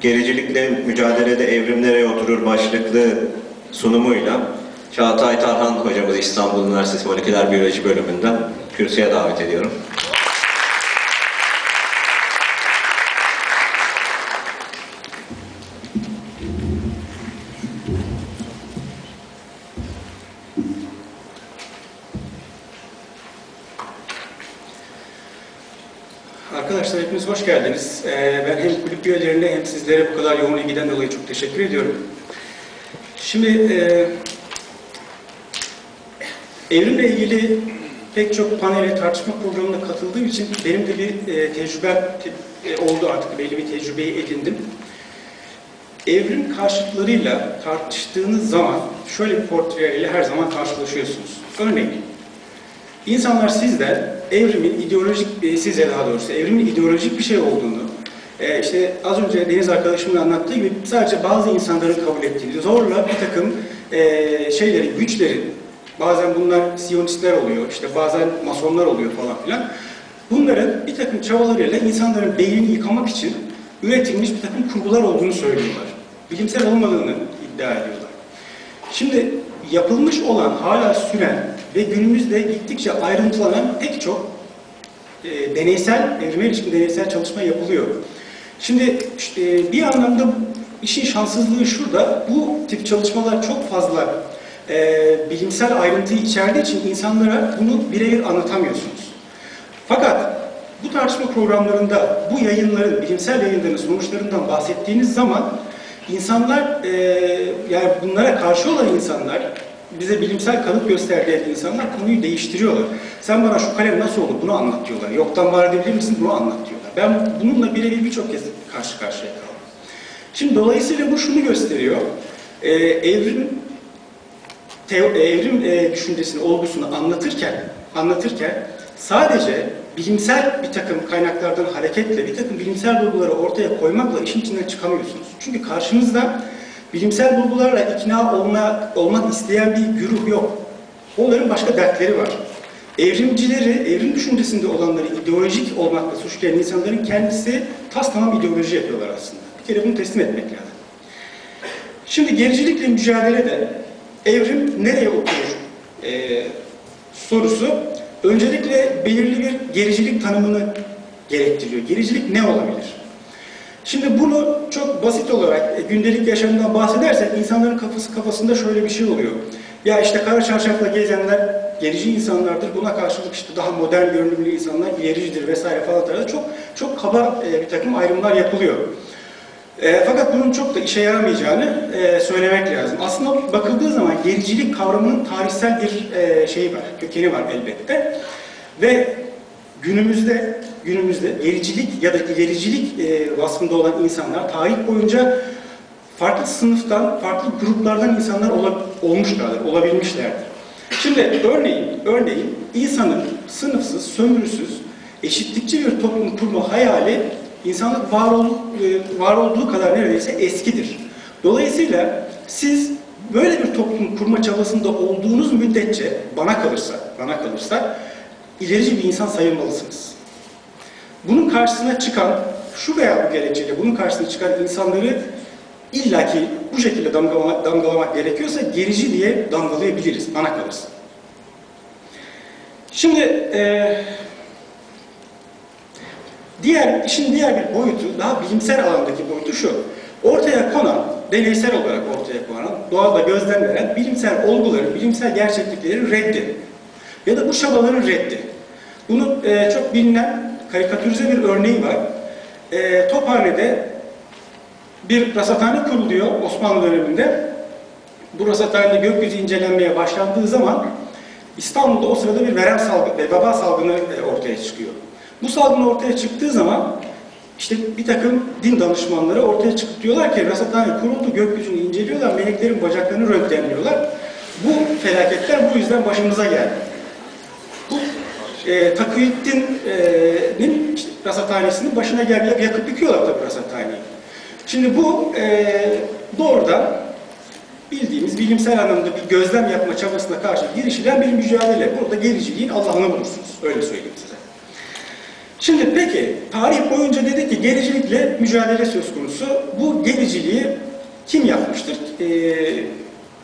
Gericilikle mücadelede evrim nereye oturur başlıklı sunumuyla Çağatay Tarhan hocamızı İstanbul Üniversitesi Moleküler Biyoloji bölümünden kürsüye davet ediyorum. Arkadaşlar hepiniz hoş geldiniz. Ee, ben hem kulüp üyelerine sizlere bu kadar yoğun ilgiden dolayı çok teşekkür ediyorum. Şimdi e, evrimle ilgili pek çok panel ve tartışma programına katıldığım için benim de bir e, tecrübem e, oldu artık. Belli bir tecrübeyi edindim. Evrim karşıtlarıyla tartıştığınız zaman şöyle bir portreyle her zaman karşılaşıyorsunuz. Örneğin, İnsanlar sizden evrimin ideolojik, e, size daha doğrusu evrimin ideolojik bir şey olduğunu, e, işte az önce Deniz arkadaşımın anlattığı gibi sadece bazı insanların kabul ettiğini, zorla bir takım e, şeylerin, güçlerin, bazen bunlar Siyonistler oluyor, işte bazen Masonlar oluyor falan filan, bunların bir takım çabalarıyla insanların beynini yıkamak için üretilmiş bir takım kurgular olduğunu söylüyorlar. Bilimsel olmadığını iddia ediyorlar. Şimdi yapılmış olan, hala süren ve günümüzde gittikçe ayrıntılanan pek çok e, deneysel, evrime ilişkin deneysel çalışma yapılıyor. Şimdi e, bir anlamda işin şanssızlığı şurada, bu tip çalışmalar çok fazla e, bilimsel ayrıntıyı içerdiği için insanlara bunu birebir anlatamıyorsunuz. Fakat bu tartışma programlarında bu yayınların, bilimsel yayınların sonuçlarından bahsettiğiniz zaman insanlar, e, yani bunlara karşı olan insanlar, bize bilimsel kanıt gösterdiği insanlar konuyu değiştiriyorlar. Sen bana şu kalem nasıl olur bunu anlat diyorlar. Yoktan var edebilir misin bunu anlat diyorlar. Ben bununla birebir birçok kez karşı karşıya kaldım. Şimdi dolayısıyla bu şunu gösteriyor. Ee, evrim evrim e, düşüncesini, olgusunu anlatırken anlatırken sadece bilimsel bir takım kaynaklardan hareketle bir takım bilimsel bulguları ortaya koymakla işin içinden çıkamıyorsunuz. Çünkü karşınızda bilimsel bulgularla ikna olma, olmak isteyen bir güruh yok. Onların başka dertleri var. Evrimcileri, evrim düşüncesinde olanları ideolojik olmakla suçlayan insanların kendisi tas tamam ideoloji yapıyorlar aslında. Bir kere bunu teslim etmek lazım. Şimdi gericilikle mücadelede evrim nereye oturur ee, sorusu öncelikle belirli bir gericilik tanımını gerektiriyor. Gericilik ne olabilir? Şimdi bunu çok basit olarak e, gündelik yaşamdan bahsedersek insanların kafası kafasında şöyle bir şey oluyor. Ya işte kara çarşafla gezenler gerici insanlardır. Buna karşılık işte daha modern görünümlü insanlar ilericidir vesaire falan tarzı çok çok kaba e, bir takım ayrımlar yapılıyor. E, fakat bunun çok da işe yaramayacağını e, söylemek lazım. Aslında bakıldığı zaman gericilik kavramının tarihsel bir e, şeyi var, kökeni var elbette. Ve günümüzde günümüzde gericilik ya da ilericilik e, vasfında olan insanlar tarih boyunca farklı sınıftan, farklı gruplardan insanlar ol, olmuşlardır, olabilmişlerdir. Şimdi örneğin, örneğin insanın sınıfsız, sömürüsüz, eşitlikçi bir toplum kurma hayali insanlık var, ol, e, var olduğu kadar neredeyse eskidir. Dolayısıyla siz böyle bir toplum kurma çabasında olduğunuz müddetçe bana kalırsa, bana kalırsa ilerici bir insan sayılmalısınız. Bunun karşısına çıkan, şu veya bu gerekçeyle bunun karşısına çıkan insanları illaki bu şekilde damgalamak, damgalamak gerekiyorsa gerici diye damgalayabiliriz, bana kalırsa. Şimdi e, diğer işin diğer bir boyutu, daha bilimsel alandaki boyutu şu. Ortaya konan, deneysel olarak ortaya konan, doğada gözlemlenen bilimsel olguları, bilimsel gerçekliklerin reddi. Ya da bu çabaların reddi. Bunun e, çok bilinen karikatürize bir örneği var. E, Tophane'de bir rasathane kuruluyor Osmanlı döneminde. Bu rasathanede gökyüzü incelenmeye başlandığı zaman İstanbul'da o sırada bir verem salgını, veba salgını e, ortaya çıkıyor. Bu salgın ortaya çıktığı zaman işte bir takım din danışmanları ortaya çıkıp diyorlar ki rasathane kuruldu, gökyüzünü inceliyorlar, meleklerin bacaklarını röntgenliyorlar. Bu felaketler bu yüzden başımıza geldi. Bu e, Takıyüddin'in işte, rasathanesinin başına geldiler, yakıp yıkıyorlar tabii rasathaneyi. Şimdi bu e, doğrudan bildiğimiz bilimsel anlamda bir gözlem yapma çabasına karşı girişilen bir mücadele. Burada gericiliğin Allah'ını bulursunuz. Öyle söyleyeyim size. Şimdi peki tarih boyunca dedik ki gericilikle mücadele söz konusu. Bu gericiliği kim yapmıştır? Ee,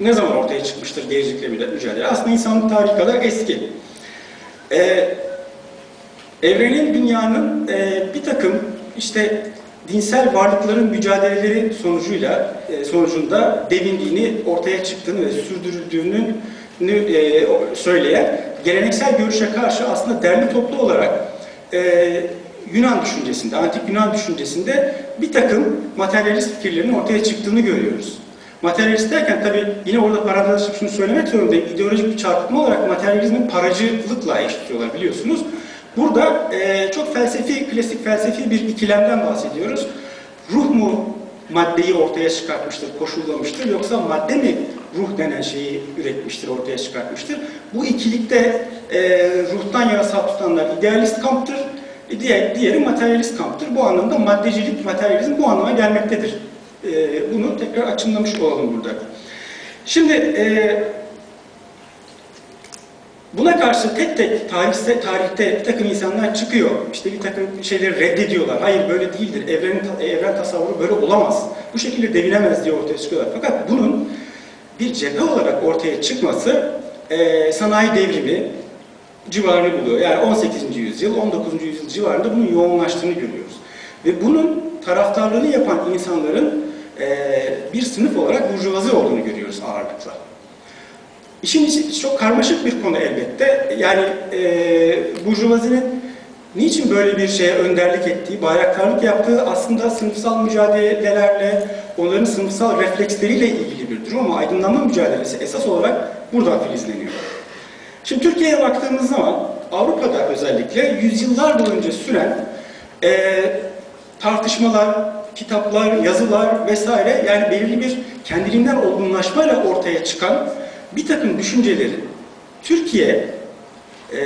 ne zaman ortaya çıkmıştır gericilikle mücadele? Aslında insanlık tarihi kadar eski. Ee, evrenin, dünyanın e, bir takım işte dinsel varlıkların mücadeleleri sonucuyla e, sonucunda devindiğini, ortaya çıktığını ve sürdürüldüğünü e, söyleyen geleneksel görüşe karşı aslında derli toplu olarak e, Yunan düşüncesinde, antik Yunan düşüncesinde bir takım materyalist fikirlerin ortaya çıktığını görüyoruz. Materyalist derken tabii yine orada parantez şunu söylemek zorundayım. İdeolojik bir çarpıtma olarak materyalizmin paracılıkla eşitliyorlar biliyorsunuz. Burada e, çok felsefi, klasik felsefi bir ikilemden bahsediyoruz. Ruh mu maddeyi ortaya çıkartmıştır, koşullamıştır yoksa madde mi ruh denen şeyi üretmiştir, ortaya çıkartmıştır? Bu ikilikte e, ruhtan yarasal tutanlar idealist kamptır, e, diğer, diğeri materyalist kamptır. Bu anlamda maddecilik, materyalizm bu anlama gelmektedir. E, bunu tekrar açımlamış olalım burada. Şimdi e, Buna karşı tek tek tarihte, tarihte bir takım insanlar çıkıyor. İşte bir takım şeyleri reddediyorlar. Hayır böyle değildir. Evrenin, evren tasavvuru böyle olamaz. Bu şekilde devinemez diye ortaya çıkıyorlar. Fakat bunun bir cephe olarak ortaya çıkması e, sanayi devrimi civarını buluyor. Yani 18. yüzyıl, 19. yüzyıl civarında bunun yoğunlaştığını görüyoruz. Ve bunun taraftarlığını yapan insanların e, bir sınıf olarak burjuvazi olduğunu görüyoruz ağırlıkla. İşin çok karmaşık bir konu elbette. Yani e, Burjuvazi'nin niçin böyle bir şeye önderlik ettiği, bayraktarlık yaptığı aslında sınıfsal mücadelelerle, onların sınıfsal refleksleriyle ilgili bir durum ama aydınlanma mücadelesi esas olarak buradan filizleniyor. Şimdi Türkiye'ye baktığımız zaman Avrupa'da özellikle yüzyıllar boyunca süren e, tartışmalar, kitaplar, yazılar vesaire yani belirli bir kendiliğinden olgunlaşmayla ortaya çıkan bir takım düşüncelerin Türkiye e,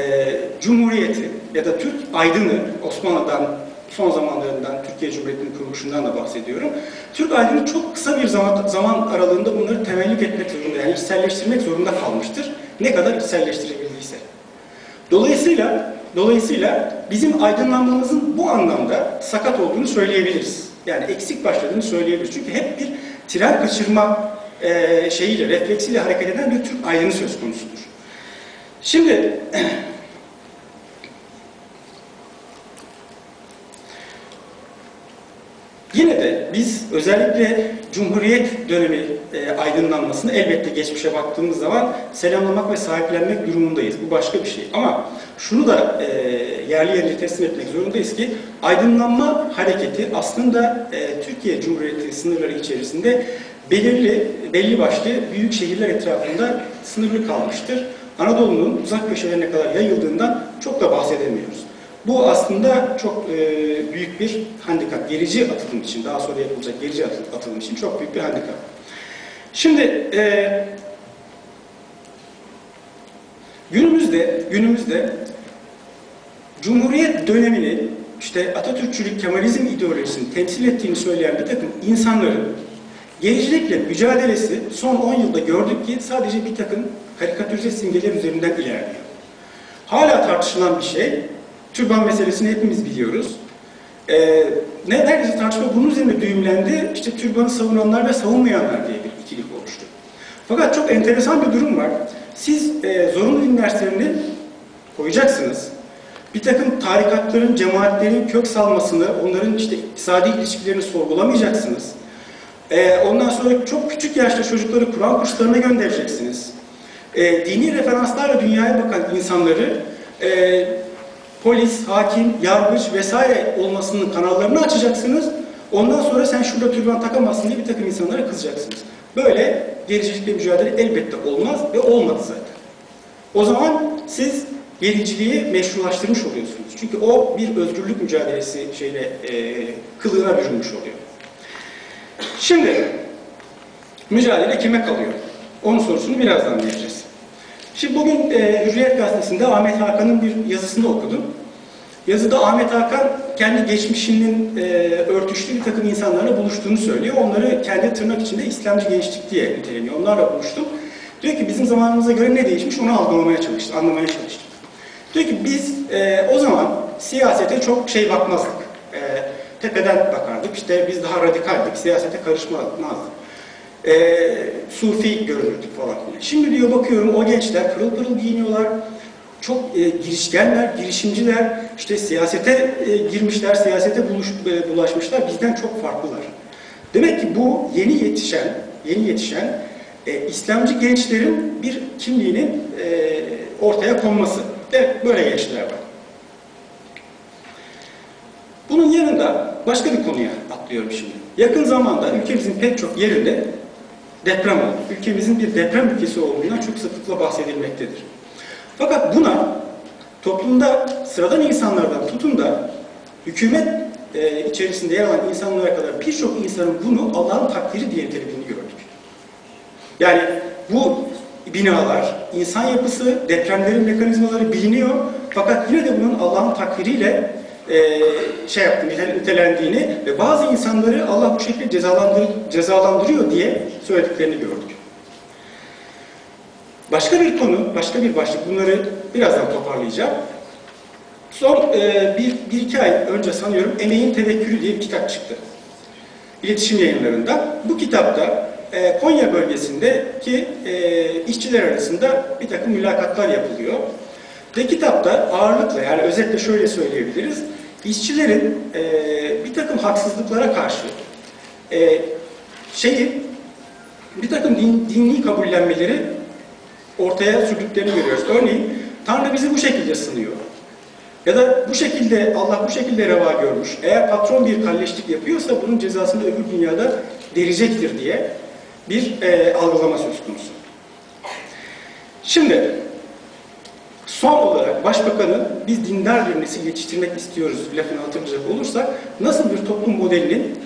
Cumhuriyeti ya da Türk aydını Osmanlı'dan son zamanlarından Türkiye Cumhuriyeti'nin kuruluşundan da bahsediyorum. Türk aydını çok kısa bir zaman, zaman aralığında bunları temellük etmek zorunda yani içselleştirmek zorunda kalmıştır. Ne kadar içselleştirebildiyse. Dolayısıyla dolayısıyla bizim aydınlanmamızın bu anlamda sakat olduğunu söyleyebiliriz. Yani eksik başladığını söyleyebiliriz. Çünkü hep bir tren kaçırma e, şeyiyle, refleksiyle hareket eden bir Türk aydını söz konusudur. Şimdi yine de biz özellikle Cumhuriyet dönemi e, aydınlanmasını elbette geçmişe baktığımız zaman selamlamak ve sahiplenmek durumundayız. Bu başka bir şey. Ama şunu da e, yerli yerine teslim etmek zorundayız ki aydınlanma hareketi aslında e, Türkiye Cumhuriyeti sınırları içerisinde belirli, belli başlı büyük şehirler etrafında sınırlı kalmıştır. Anadolu'nun uzak köşelerine kadar yayıldığından çok da bahsedemiyoruz. Bu aslında çok e, büyük bir handikap. Gerici atılım için, daha sonra yapılacak gerici atılım için çok büyük bir handikap. Şimdi e, günümüzde günümüzde Cumhuriyet dönemini işte Atatürkçülük, Kemalizm ideolojisini temsil ettiğini söyleyen bir takım insanların Gericilikle mücadelesi son 10 yılda gördük ki sadece bir takım karikatürize simgeler üzerinden ilerliyor. Hala tartışılan bir şey, türban meselesini hepimiz biliyoruz. Ee, neredeyse tartışma bunun üzerine düğümlendi. İşte türbanı savunanlar ve savunmayanlar diye bir ikilik oluştu. Fakat çok enteresan bir durum var. Siz e, zorunlu din derslerini koyacaksınız. Bir takım tarikatların, cemaatlerin kök salmasını, onların işte iktisadi ilişkilerini sorgulamayacaksınız. Ee, ondan sonra çok küçük yaşta çocukları Kur'an kurslarına göndereceksiniz. Ee, dini referanslarla dünyaya bakan insanları e, polis, hakim, yargıç vesaire olmasının kanallarını açacaksınız. Ondan sonra sen şurada türban takamazsın diye bir takım insanlara kızacaksınız. Böyle gericilikle mücadele elbette olmaz ve olmadı zaten. O zaman siz gericiliği meşrulaştırmış oluyorsunuz. Çünkü o bir özgürlük mücadelesi şeyle e, kılığına bürünmüş oluyor. Şimdi mücadele kime kalıyor? Onun sorusunu birazdan vereceğiz. Şimdi bugün e, Hürriyet Gazetesi'nde Ahmet Hakan'ın bir yazısını okudum. Yazıda Ahmet Hakan kendi geçmişinin e, örtüştüğü bir takım insanlarla buluştuğunu söylüyor. Onları kendi tırnak içinde İslamcı gençlik diye niteleniyor. Onlarla buluştum. Diyor ki bizim zamanımıza göre ne değişmiş onu algılamaya çalıştım, anlamaya çalıştım. Diyor ki biz e, o zaman siyasete çok şey bakmazdık. Tepeden bakardık. İşte biz daha radikaldik. Siyasete karışmazdık. E, sufi görünürdük falan. Şimdi diyor bakıyorum o gençler pırıl pırıl giyiniyorlar. Çok e, girişkenler, girişimciler, işte siyasete e, girmişler, siyasete buluş, e, bulaşmışlar. Bizden çok farklılar. Demek ki bu yeni yetişen, yeni yetişen e, İslamcı gençlerin bir kimliğinin e, ortaya konması. Evet, böyle gençler var. Bunun yanında başka bir konuya atlıyorum şimdi. Yakın zamanda ülkemizin pek çok yerinde deprem oldu. Ülkemizin bir deprem ülkesi olduğundan çok sıklıkla bahsedilmektedir. Fakat buna toplumda sıradan insanlardan tutun da hükümet e, içerisinde yer alan insanlara kadar birçok insanın bunu Allah'ın takdiri diye nitelediğini gördük. Yani bu binalar, insan yapısı, depremlerin mekanizmaları biliniyor. Fakat yine de bunun Allah'ın takdiriyle e, şey yaptı, nitel- nitelendiğini ve bazı insanları Allah bu şekilde cezalandır, cezalandırıyor diye söylediklerini gördük. Başka bir konu, başka bir başlık. Bunları birazdan toparlayacağım. Son e, bir, bir iki ay önce sanıyorum Emeğin Tevekkülü diye bir kitap çıktı. İletişim yayınlarında. Bu kitapta e, Konya bölgesindeki e, işçiler arasında bir takım mülakatlar yapılıyor. Ve kitapta ağırlıkla yani özetle şöyle söyleyebiliriz. İşçilerin e, bir takım haksızlıklara karşı e, şeyi bir takım din, dini kabullenmeleri ortaya sürdüklerini görüyoruz. Örneğin Tanrı bizi bu şekilde sınıyor. Ya da bu şekilde Allah bu şekilde reva görmüş. Eğer patron bir kalleşlik yapıyorsa bunun cezasını öbür dünyada verecektir diye bir e, algılama söz konusu. Şimdi son olarak başbakanı biz dindar bir nesil yetiştirmek istiyoruz lafını hatırlayacak olursak nasıl bir toplum modelinin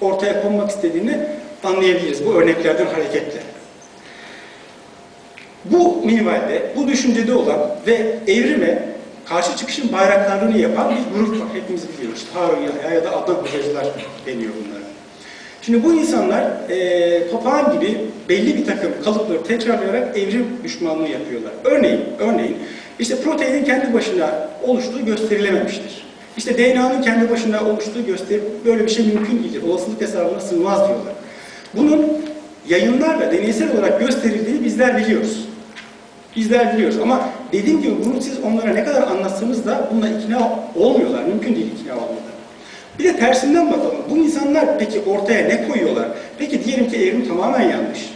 ortaya konmak istediğini anlayabiliriz bu örneklerden hareketle. Bu minvalde, bu düşüncede olan ve evrime karşı çıkışın bayraklarını yapan bir grup var. Hepimiz biliyoruz. Harun Yahya ya da Adnan Hocacılar deniyor bunlara. Şimdi bu insanlar e, papağan gibi belli bir takım kalıpları tekrarlayarak evrim düşmanlığı yapıyorlar. Örneğin, örneğin işte proteinin kendi başına oluştuğu gösterilememiştir. İşte DNA'nın kendi başına oluştuğu göster böyle bir şey mümkün değildir. Olasılık hesabına sığmaz diyorlar. Bunun yayınlarla deneysel olarak gösterildiğini bizler biliyoruz. Bizler biliyoruz ama dediğim gibi bunu siz onlara ne kadar anlatsanız da bununla ikna olmuyorlar. Mümkün değil ikna olmaları. Bir de tersinden bakalım. Bu insanlar peki ortaya ne koyuyorlar? Peki diyelim ki evrim tamamen yanlış.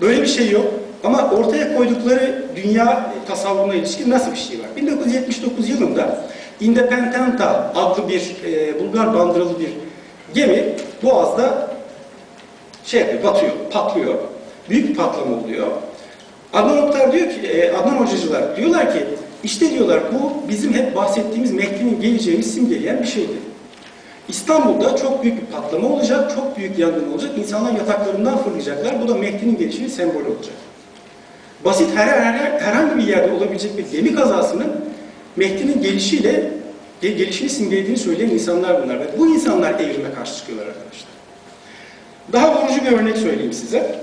Böyle bir şey yok. Ama ortaya koydukları dünya tasavvuruna ilişkin nasıl bir şey var? 1979 yılında Independenta adlı bir e, Bulgar bandıralı bir gemi Boğaz'da şey yapıyor, batıyor, patlıyor. Büyük bir patlama oluyor. Adnan Oktar diyor ki, e, Adnan Hocacılar diyorlar ki, işte diyorlar bu bizim hep bahsettiğimiz Mehdi'nin geleceğini simgeleyen bir şeydi. İstanbul'da çok büyük bir patlama olacak, çok büyük yangın olacak, insanlar yataklarından fırlayacaklar, bu da Mehdi'nin gelişinin sembolü olacak. Basit her, her, herhangi bir yerde olabilecek bir gemi kazasının Mehdi'nin gelişiyle ge- gelişini simgelediğini söyleyen insanlar bunlar. Ve bu insanlar evrime karşı çıkıyorlar arkadaşlar. Daha vurucu bir örnek söyleyeyim size.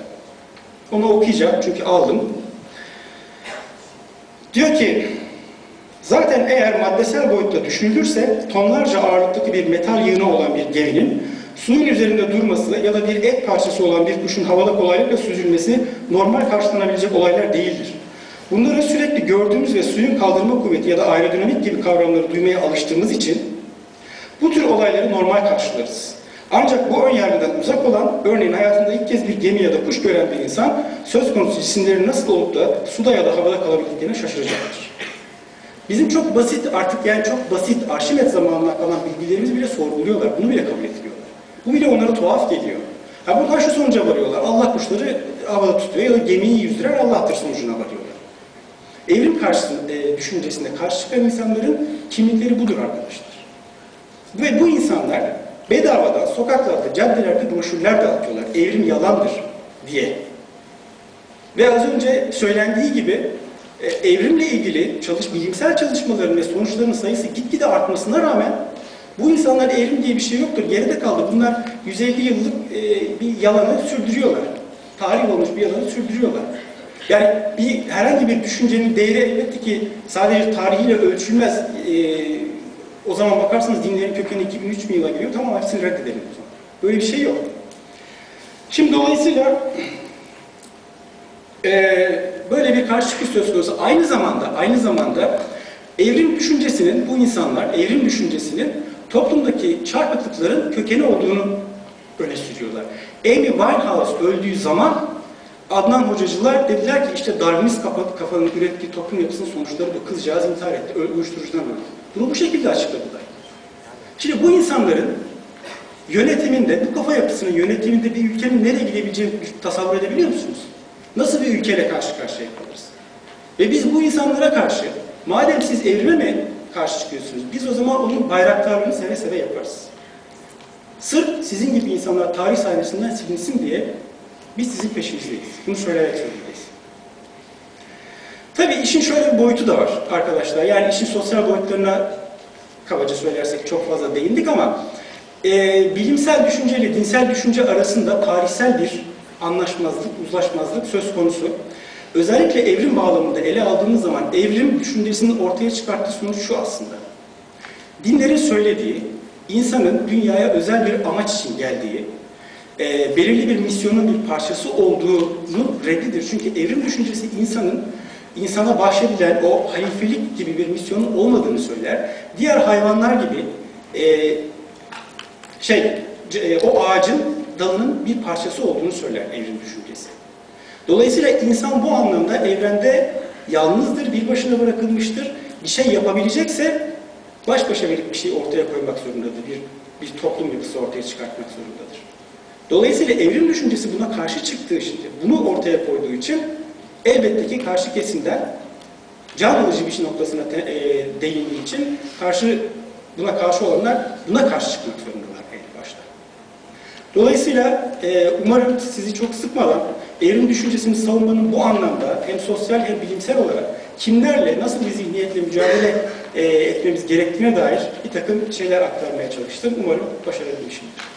Onu okuyacağım çünkü aldım. Diyor ki, zaten eğer maddesel boyutta düşünülürse tonlarca ağırlıktaki bir metal yığını olan bir geminin suyun üzerinde durması ya da bir et parçası olan bir kuşun havada kolaylıkla süzülmesi normal karşılanabilecek olaylar değildir. Bunları sürekli gördüğümüz ve suyun kaldırma kuvveti ya da aerodinamik gibi kavramları duymaya alıştığımız için bu tür olayları normal karşılarız. Ancak bu ön yargıdan uzak olan, örneğin hayatında ilk kez bir gemi ya da kuş gören bir insan, söz konusu cisimlerin nasıl olup da suda ya da havada kalabildiklerine şaşıracaktır. Bizim çok basit, artık yani çok basit Arşimet zamanından kalan bilgilerimizi bile sorguluyorlar, bunu bile kabul etmiyorlar. Bu bile onlara tuhaf geliyor. Ha buradan şu sonuca varıyorlar, Allah kuşları havada tutuyor ya da gemiyi yüzdüren Allah'tır sonucuna varıyorlar. Evrim karşısında, e, düşüncesinde karşı çıkan insanların kimlikleri budur arkadaşlar. Ve bu insanlar bedavadan sokaklarda, caddelerde broşürler dağıtıyorlar. Evrim yalandır diye. Ve az önce söylendiği gibi e, evrimle ilgili çalış, bilimsel çalışmaların ve sonuçların sayısı gitgide artmasına rağmen bu insanlar evrim diye bir şey yoktur. Geride kaldı. Bunlar 150 yıllık e, bir yalanı sürdürüyorlar. Tarih olmuş bir yalanı sürdürüyorlar. Yani bir herhangi bir düşüncenin değeri elbette ki sadece tarihiyle ölçülmez. E, o zaman bakarsanız dinlerin kökeni 2003 yıla geliyor. Tamam hepsini reddedelim. Böyle bir şey yok. Şimdi dolayısıyla eee, böyle bir karşı çıkış söz konusu. Aynı zamanda, aynı zamanda evrim düşüncesinin, bu insanlar evrim düşüncesinin toplumdaki çarpıklıkların kökeni olduğunu öne sürüyorlar. Amy Winehouse öldüğü zaman Adnan hocacılar dediler ki işte Darwinist kafa, kafanın ürettiği toplum yapısının sonuçları bu kızcağız intihar etti, uyuşturucudan öldü. Bunu bu şekilde açıkladılar. Şimdi bu insanların yönetiminde, bu kafa yapısının yönetiminde bir ülkenin nereye gidebileceğini tasavvur edebiliyor musunuz? Nasıl bir ülkeyle karşı karşıya kalırız? Ve biz bu insanlara karşı, madem siz evrime karşı çıkıyorsunuz, biz o zaman onun bayraktarlığını seve seve yaparız. Sırf sizin gibi insanlar tarih sahnesinden silinsin diye biz sizin peşinizdeyiz. Bunu söylemek zorundayız. Tabii işin şöyle bir boyutu da var arkadaşlar. Yani işin sosyal boyutlarına kabaca söylersek çok fazla değindik ama e, bilimsel düşünce ile dinsel düşünce arasında tarihsel bir anlaşmazlık, uzlaşmazlık söz konusu. Özellikle evrim bağlamında ele aldığımız zaman evrim düşüncesinin ortaya çıkarttığı sonuç şu aslında. Dinlerin söylediği, insanın dünyaya özel bir amaç için geldiği, e, belirli bir misyonun bir parçası olduğunu reddidir. Çünkü evrim düşüncesi insanın insana bahşedilen o halifelik gibi bir misyonun olmadığını söyler. Diğer hayvanlar gibi e, şey e, o ağacın dalının bir parçası olduğunu söyler evrim düşüncesi. Dolayısıyla insan bu anlamda evrende yalnızdır, bir başına bırakılmıştır. Bir şey yapabilecekse baş başa verip bir şey ortaya koymak zorundadır. Bir, bir toplum yapısı ortaya çıkartmak zorundadır. Dolayısıyla evrim düşüncesi buna karşı çıktığı için, bunu ortaya koyduğu için elbette ki karşı kesimden can alıcı bir şey noktasına te, e, değindiği için karşı buna karşı olanlar buna karşı çıkmak zorundalar en başta. Dolayısıyla e, umarım sizi çok sıkmadan evrim düşüncesini savunmanın bu anlamda hem sosyal hem bilimsel olarak kimlerle, nasıl bir zihniyetle mücadele e, etmemiz gerektiğine dair bir takım şeyler aktarmaya çalıştım. Umarım başarabilmişimdir.